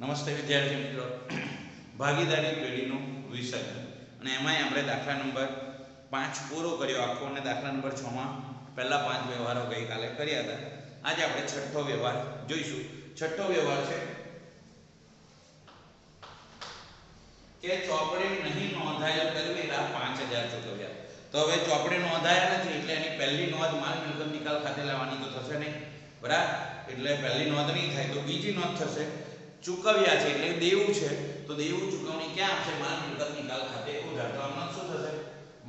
નમસ્તે વિદ્યાર્થી મિત્રો. ભાગીદારી પેઢીનું વિસર્જન. અને એમાંય આપણે દાખલા નંબર પાંચ પૂરો કર્યો. આખો અને દાખલા નંબર છમાં પહેલા પાંચ વ્યવહારો ગઈકાલે કર્યા હતા. આજે આપણે છઠ્ઠો વ્યવહાર જોઈશું. છઠ્ઠો વ્યવહાર છે કે ચોપડી નહીં નોંધાયેલ કરવેરા પાંચ હજાર ચૂકવ્યા. તો હવે ચોપડી નોંધાયા નથી એટલે એની પહેલી નોંધ માલ મિલકત નિકાલ ખાતે લેવાની તો થશે નહીં. બરાબર? એટલે પહેલી નોંધ નહીં થાય તો બીજી નોંધ થશે. ચૂકવ્યા છે એટલે દેવું છે. તો દેવું ચૂકવણી ક્યાં આવશે માલ મિલકત નિકાલ ખાતે. ઉધાર તો આમાં શું થશે?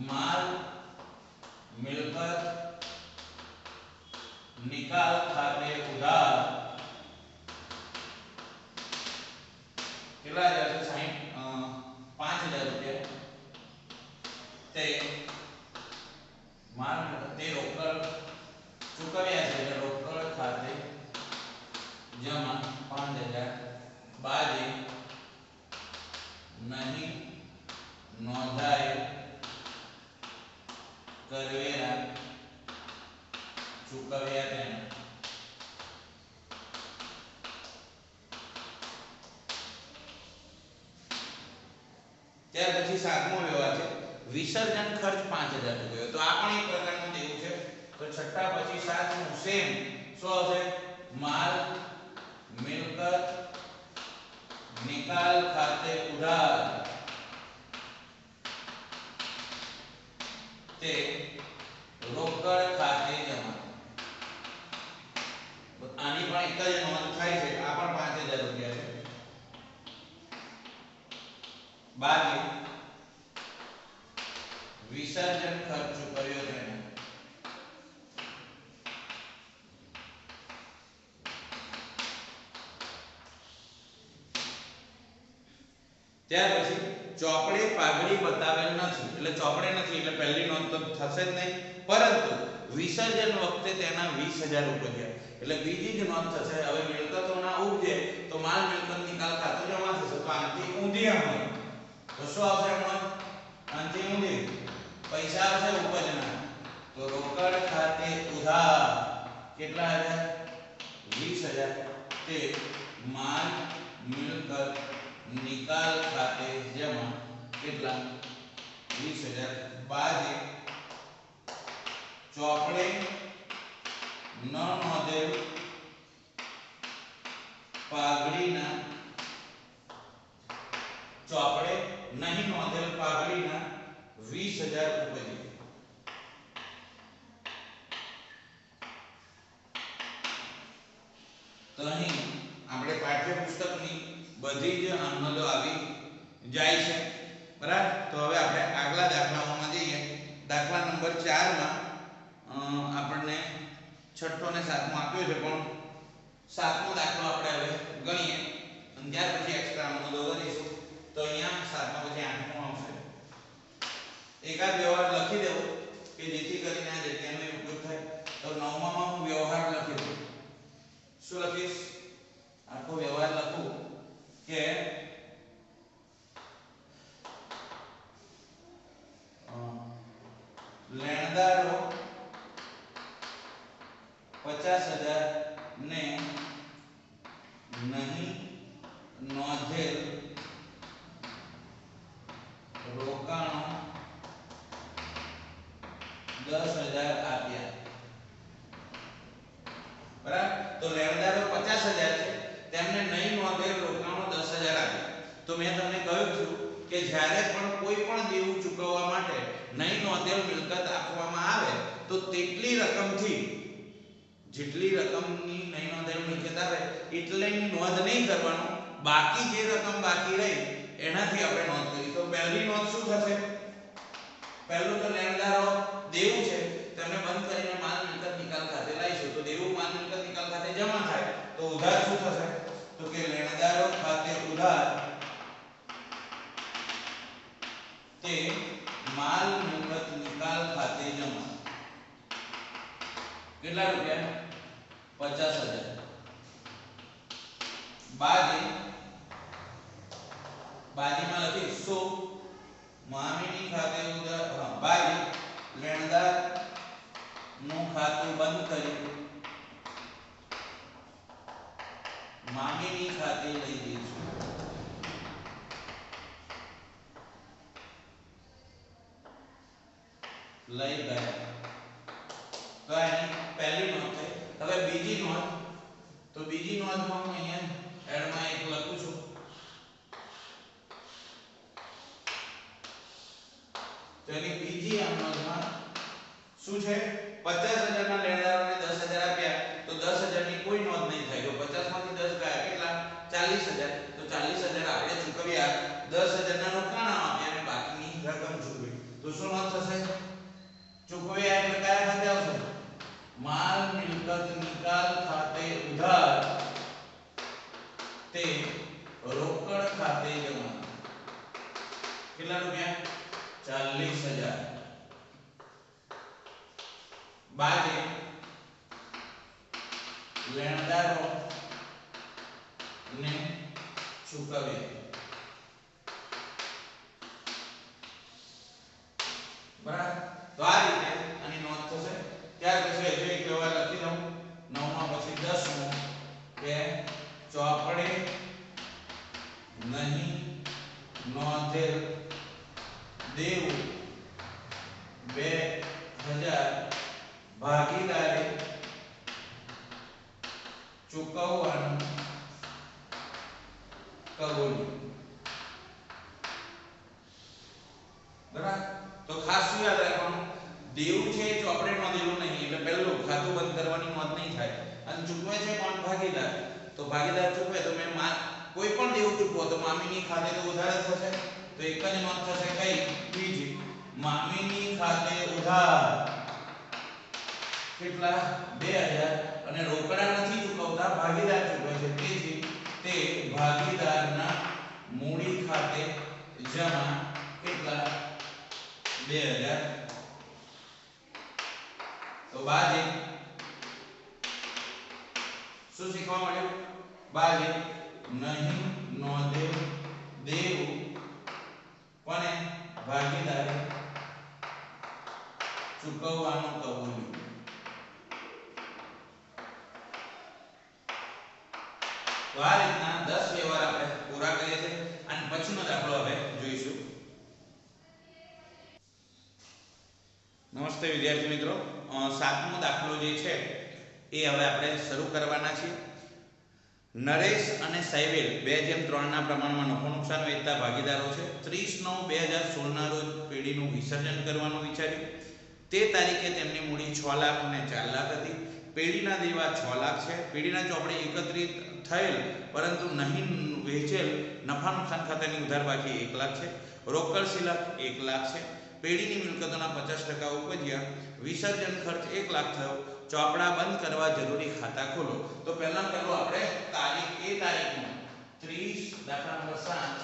માલ મિલકત નિકાલ ખાતે ઉધાર. કેટલા હજાર છે? સાહીઠ પાંચ હજાર રૂપિયા. તે માલ મિલકત તે રોકડ ચૂકવ્યા છે એટલે રોકડ ખાતે જમા પાંચ હજાર બાજે નહીં નોંધાય. કરવેરા ચૂકવ્યા તેના ત્યાર પછી સાતમો વ્યવહાર છે? વિસર્જન ખર્ચ પાંચ હજાર ચૂકવ્યો તો આ પણ એક પ્રકારનું દેવું છે. તો છઠ્ઠા પછી સાતમું સેમ. શું આવશે? માલ, મિલકત, નિકાલ ખાતે ઉધાર. તે રોકડ ખાતે જમા આની પણ એક જ નોંધ થાય છે, આ પણ પાંચ હજાર રૂપિયા છે. બાકી વિસર્જન ખર્ચ ચૂકવ્યો તેને ત્યાર પછી ચોપડે પાઘડી બતાવેલ નથી એટલે ચોપડે નથી, એટલે પહેલી નોંધ તો થશે જ નહીં. પરંતુ વિસર્જન વખતે તેના વીસ હજાર રૂપિયા. એટલે બીજી જ નોંધ થશે. હવે મિલકતોના ઉપજે તો માલ મિલકત નિકાલ ખાતું જમા થશે. તો આનાથી ઊંધી હમણાં. તો શું આવશે હમણાં? આનાથી ઊંધી. પૈસા આવશે ઉપજના. તો રોકડ ખાતે ઉધાર. કેટલા હજાર? વીસ હજાર. તે માલ મિલકત નિકાલ ખાતે જમા. કેટલા? વીસ હજાર બાજે ચોપડે ન નોંધેલ પાઘડીના ચોપડે નહીં નોંધેલ પાઘડીના વીસ હજાર ઉપજે અહીં આપણે પાઠ્યપુસ્તકની બધી જ આનંદો આવી જાય છે. બરાબર? તો હવે આપણે આગલા દાખલાઓમાં જઈએ દાખલા નંબર 4 માં આપણને છઠ્ઠો ને સાતમો આપ્યો છે, પણ સાતમો દાખલો આપણે હવે ગણીએ. અને ત્યાર પછી એક્સ્ટ્રા નોંધો કરીશું તો અહીંયા સાતમા પછી આઠમો આવશે. એકાદ વ્યવહાર લખી દેવો કે જેથી કરીને આ જગ્યાનો ઉપયોગ થાય તો નવમામાં હું વ્યવહાર લખી દઉં શું લખીશ આખો વ્યવહાર લખું કે લેણદારો પચાસ હજાર ને નહીં નોંધેલ રોકાણો દસ હજાર આપ્યા બરાબર તો લેણદારો હજાર છે. તેમને નહીં નોંધેલ રોકાણો હજાર આપ્યા તો મેં તમને કહ્યું છું કે જ્યારે પણ કોઈ પણ દેવું ચૂકવવા માટે નહીં નોંધેલ મિલકત આપવામાં આવે, તો તેટલી રકમથી, જેટલી રકમની નહીં નોંધેલ મિલકત આવે એટલેની નોંધ નહીં કરવાનો, બાકી જે રકમ બાકી રહી, એનાથી આપણે નોંધ કરી. તો પહેલી નોંધ શું થશે? પહેલું તો લેણદારો દેવું છે, તેમને બંધ કરીને માલ મિલકત નિકાલ ખાતે લાવીશું તો દેવું માલ મિલકત નિકાલ ખાતે જમા થાય તો ઉધાર શું થશે? તો કે લેણદારો ખાતે ઉધાર તે માલ મિલકત નિકાલ ખાતે જમા કેટલા રૂપિયા પચાસ હજાર બાજી બાજીમાં લખી સો મામીની ખાતે ઉધાર હા બાજી લેણદારનું ખાતું બંધ કર્યું મામીની ખાતે લઈ જઈશું લઈ ગયા તો એની પહેલી નોંધ થઈ હવે બીજી નોંધ. તો બીજી નોંધમાં હું અહીંયા એડમાં એક લખું છું. તો એની બીજી આ નોંધમાં શું છે? પચાસ હજારના લેણદારોને દસ હજાર આપ્યા. તો દસ હજારની કોઈ નોંધ નહીં થાય. તો પચાસમાંથી દસ ગયા કેટલા? હજાર. તો ચાલીસ હજાર આપણે ચૂકવ્યા. દસ હજારના રોકાણ આપ્યા અને બાકીની રકમ ચૂકવી. તો શું નોંધ થશે? ચૂકવ્યા એટલે કયા ખાતે આવશે માલ મિલકત નિકાલ ખાતે ઉધાર તે રોકડ ખાતે જમા કેટલા રૂપિયા ચાલીસ હજાર બાજે લેણદારો ને ચૂકવ્યા બરાબર તો આ રીતે આની નોંધ થશે ત્યાર પછી હજુ એક વ્યવહાર લખી દઉં નવમાં પછી દસમું કે ચોપડે નહીં નોંધેલ દેવું બે હજાર ભાગીદારે ચૂકવવાનું કબૂલ્યું બરાબર તો ખાસ શું યાદ રાખવાનું દેવું છે એ ચોપડે નોંધેલું નહીં એટલે પહેલું ખાતું બંધ કરવાની નોંધ નહીં થાય અને ચૂકવે છે કોણ ભાગીદાર તો ભાગીદાર ચૂકવે તો મેં મા કોઈ પણ દેવું ચૂકવો તો મામીની ખાતે તો ઉધાર થશે? તો એક જ નોંધ થશે કઈ? બીજી મામીની ખાતે ઉધાર. કેટલા? 2000 અને રોકડા નથી ચૂકવતા, ભાગીદાર ચૂકવે છે. તેથી તે ભાગીદારના મૂડી ખાતે જમા કેટલા? 2000 તો બાજે. શું શીખવા મળ્યું? બાજે. નહીં નોંધે દેવું. કોને? ભાગીદારે ચૂકવવાનું કબૂલ્યું તો આ રીતના 10 વ્યવહાર આપણે પૂરા કરીએ છીએ અને પછીનો દાખલો હવે જોઈશું. નમસ્તે વિદ્યાર્થી મિત્રો. સાતમો દાખલો જે છે, એ હવે આપણે શરૂ કરવાના છીએ. નરેશ અને સાયવેલ બે જેમ ત્રણના પ્રમાણમાં નફો નુકસાન વહેતા ભાગીદારો છે. ત્રીસ નવ બે હજાર સોળના રોજ પેઢીનું વિસર્જન કરવાનું વિચાર્યું. તે તારીખે તેમની મૂડી છ લાખ અને ચાર લાખ હતી. પેઢીના દેવા છ લાખ છે. પેઢીના ચોપડે એકત્રિત થયેલ પરંતુ નહીં વેચેલ નફા નુકસાન ખાતાની ઉધાર બાકી એક લાખ છે. રોકડ શિલક એક લાખ છે. પેઢીની મિલકતોના પચાસ ટકા ઉપજ્યા. વિસર્જન ખર્ચ એક લાખ થયો. ચોપડા બંધ કરવા જરૂરી ખાતા ખોલો, તો પહેલા પહેલું આપણે તારીખ, એ તારીખનું ત્રીસ, દાખલા નંબર સાત,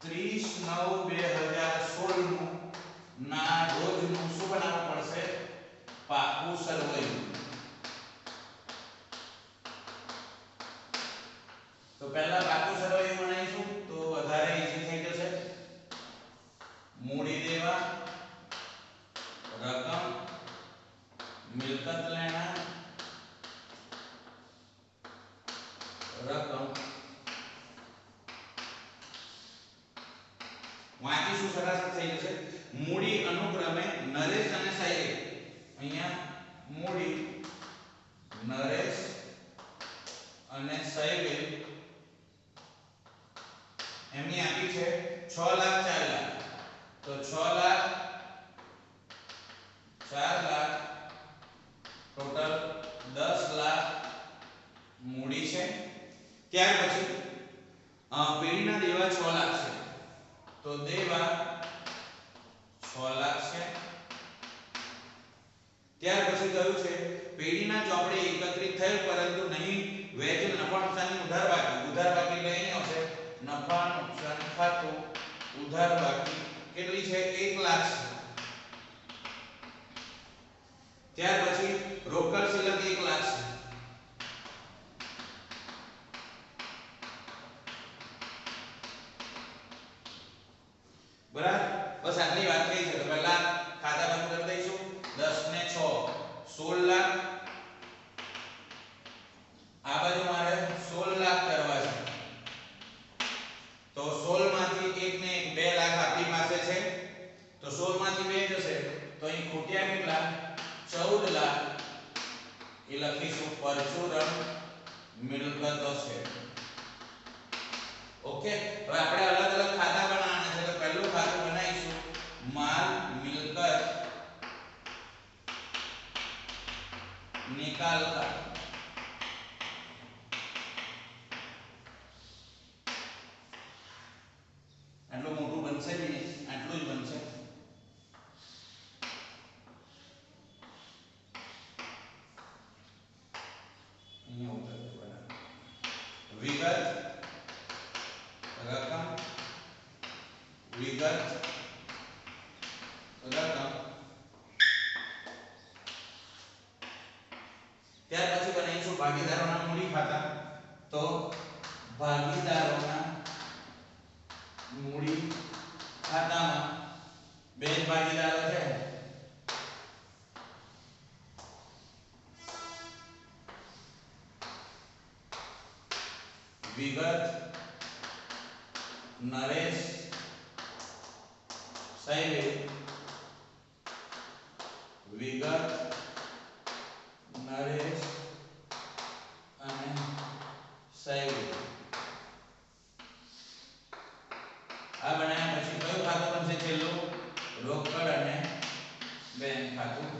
ત્રીસ નવ બે હજાર સોળનું, ના રોજનું શું બનાવવું પડશે? પાકું સરવૈયું. તો પહેલા પાકું સરવૈયું બનાવીશું તો વધારે ઈઝી થઈ જશે મૂડી દેવા રકમ મિલકત લેણા રકમ વાંચીશું સરસ થઈ જશે મૂડી અનુક્રમે નરેશ અને સાહેબ અહીંયા મૂડી નરેશ અને સાહેબે એમની આપી છે 6 લાખ 4 લાખ. તો 6 લાખ 4 લાખ ટોટલ 10 લાખ મૂડી છે. ત્યાર પછી પેઢીના દેવા 6 લાખ છે. તો દેવા 6 લાખ છે. ત્યાર પછી કયું છે, પેઢીના ચોપડે એકત્રિત થયેલ, પરંતુ નહીં, વેચેલ નફા ઉધાર બાકી. ઉધાર બાકી એટલે અહીં આવશે નફા નુકસાન ખાતું ઉધાર બાકી કેટલી છે? 1 લાખ છે. ત્યાર પછી રોકડ સિલક 1 લાખ છે. ચૌદ લાખ એ લખીશું પરચુરણ મિલકતો છે. ઓકે? હવે આપણે અલગ અલગ ખાતા બનાવવાના છે. તો પહેલું ખાતું બનાવીશું. માલ, મિલકત નિકાલ વિગત રકમ વિગત રકમ ત્યાર પછી બનાવીશું ભાગીદારોના મૂડી ખાતા તો ભાગીદારોના મૂડી ખાતામાં બે જ ભાગીદારો છે વિગત નરેશ સાહેબે વિગત નરેશ અને સાહેબે આ બનાવ્યા પછી કયું ખાતું બનશે છેલ્લું રોકડ અને બેંક ખાતું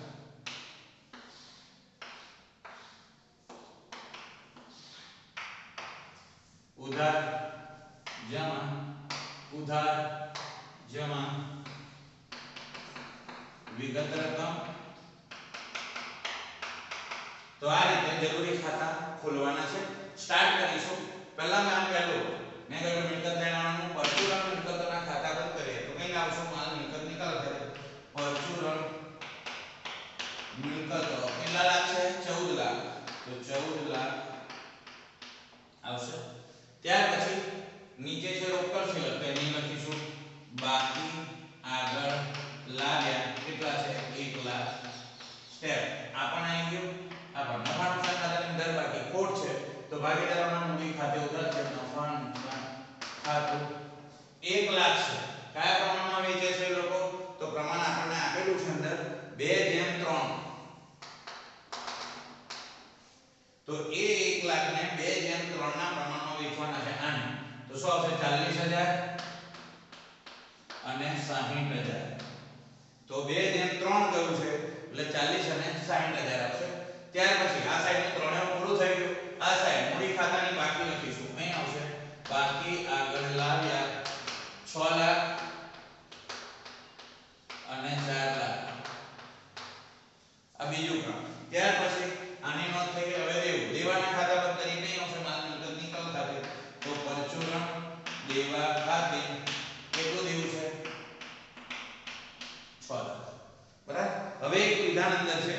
ઉધાર જમા ઉધાર જમા વિગત રકમ. તો આ રીતે જરૂરી ખાતા ખોલવાના છે. સ્ટાર્ટ કરીશું. પહેલા મેં આમ પહેલું. મેં કહ્યું મિલકત લેણાનું પરચુરણ મિલકતોના ખાતા બંધ કરીએ. તો કઈ આવશું માલ મિલકત નિકાલ કરે પરચુરણ મિલકતો. કેટલા લાખ છે? 14 લાખ. તો 14 લાખ આવશે. ત્યાર પછી નીચે છે રોકડ છે લખીશું બાકી આગળ લાવ્યા કેટલા છે 1 લાખ સ્ટેપ આ પણ આવી ગયું આ પણ નફા નુકસાન ખાતાની અંદર બાકી ખોટ છે તો ભાગીદારોના મૂડી ખાતે ઉધાર છે નફા ખાતું 1 લાખ છે કયા પ્રમાણમાં વેચે છે લોકો તો પ્રમાણ આપણને આપેલું છે અંદર 2 જેમ 3 તો એ 1 લાખ ને 2 જેમ 3 ના પ્રમાણમાં વેચવાના છે આને તો શું આવશે 40000 અને 60000 તો 2 ને 3 કયું છે, એટલે 40 અને 60000 આવશે. ત્યાર પછી આ સાઈડનું ત્રણેય પૂરું થઈ ગયું. આ સાઈડ મૂડી ખાતાની બાકી લખીશું અહીં આવશે બાકી આગળ લાવ્યા 6 લાખ અને 4 લાખ આ બીજું કામ ત્યાર પછી આની નોંધ થઈ ગઈ હવે દેવું દેવાના ખાતા પર તરીકે નહીં આવશે માલ મિલકત નિકાલ ખાતે તો પરચુરણ દેવા ખાતે કેટલું દેવું છે 6 લાખ બરાબર હવે એક વિધાન અંદર છે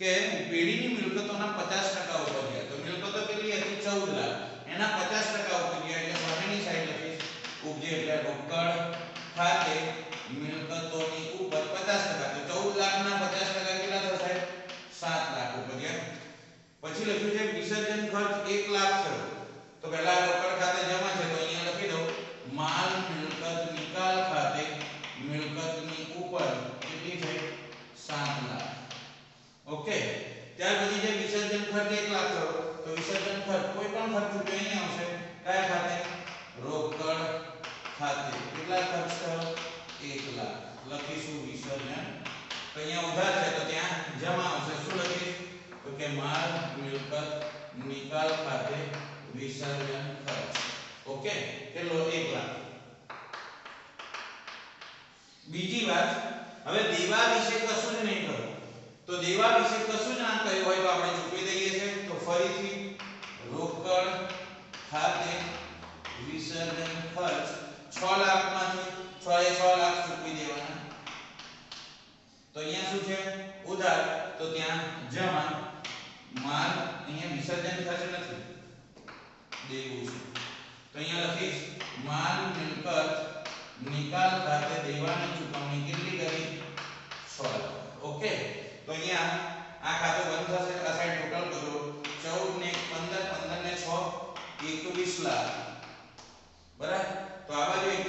કે પેઢીની મિલકતોના 50% ઉપર ગયા તો મિલકતો કેટલી હતી 14 લાખ એના 50% ઉપર ગયા એટલે સામેની સાઈડ લખીશ ઉપજે એટલે રોકડ ખાતે મિલકતોની ઉપર 50% તો 14 લાખના 50% કેટલા થશે 7 લાખ ઉપર ગયા પછી લખ્યું છે વિસર્જન ખર્ચ 1 લાખ થયો તો પહેલા રોકડ ખાતે જમા છે તો અહીંયા લખી દો માલ મિલકત નિકાલ ખાતે મિલકતની ઉપર કેટલી થઈ 7 લાખ ઓકે ત્યાર પછી જે વિસર્જન ખર્ચ 1 લાખ થયો તો વિસર્જન ખર્ચ કોઈ પણ ખર્ચ ચૂક્યો અહીં આવશે કયા ખાતે રોકડ ખાતે કેટલા ખર્ચ થયો 1 લખીશું વિસર્જન. તો અહીંયા ઉધાર છે, તો ત્યાં જમા આવશે. શું લખીશ? તો કે માલ મિલકત નિકાલ ખાતે વિસર્જન ખર્ચ ઓકે? કેટલો? 1 લાખ. બીજી વાત, હવે દેવા વિશે કશું જ નહીં કરો તો દેવા વિશે કશું જ ના કહ્યું હોય તો આપણે ચૂકવી દઈએ છે. તો ફરીથી રોકડ ખાતે વિસર્જન ખર્ચ 6 લાખમાંથી 6 એ 6 લાખ ચૂકવી તો અહીંયા શું છે? ઉધાર તો ત્યાં જમા. માલ અહીંયા વિસર્જન થશે નથી. દેવું છે. તો અહીંયા લખીશ. માલ મિલકત નિકાલ ખાતે દેવાની ચૂકવણી કેટલી કરી? 6 ઓકે? તો અહીંયા આ ખાતું બંધ થશે. સાઈડ ટોટલ કરો. 14 ને 15 15 ને 6 21 લાખ. બરાબર? તો આ બાજુ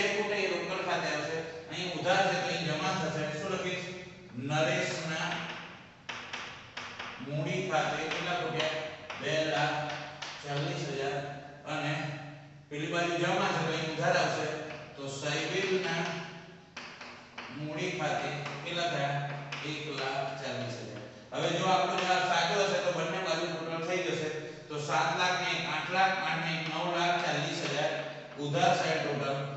ઇનપુટ એ રોકડ ખાતે આવશે. અહીં ઉધાર છે તો અહીં જમા થશે. એટલે શું લખીશ? નરેશના મૂડી ખાતે કેટલા રૂપિયા 2 લાખ 40000 અને પેલી બાજુ જમા છે, તો અહીં ઉધાર આવશે. તો સૈબિલના મૂડી ખાતે કેટલા થયા? 1 લાખ 40000 હવે જો આપણો જવાબ સાચો હશે, તો બંને બાજુ ટોટલ થઈ જશે. તો 7 લાખ ને 8 લાખ અને 9 લાખ 40000 ઉધાર સાઈડ ટોટલ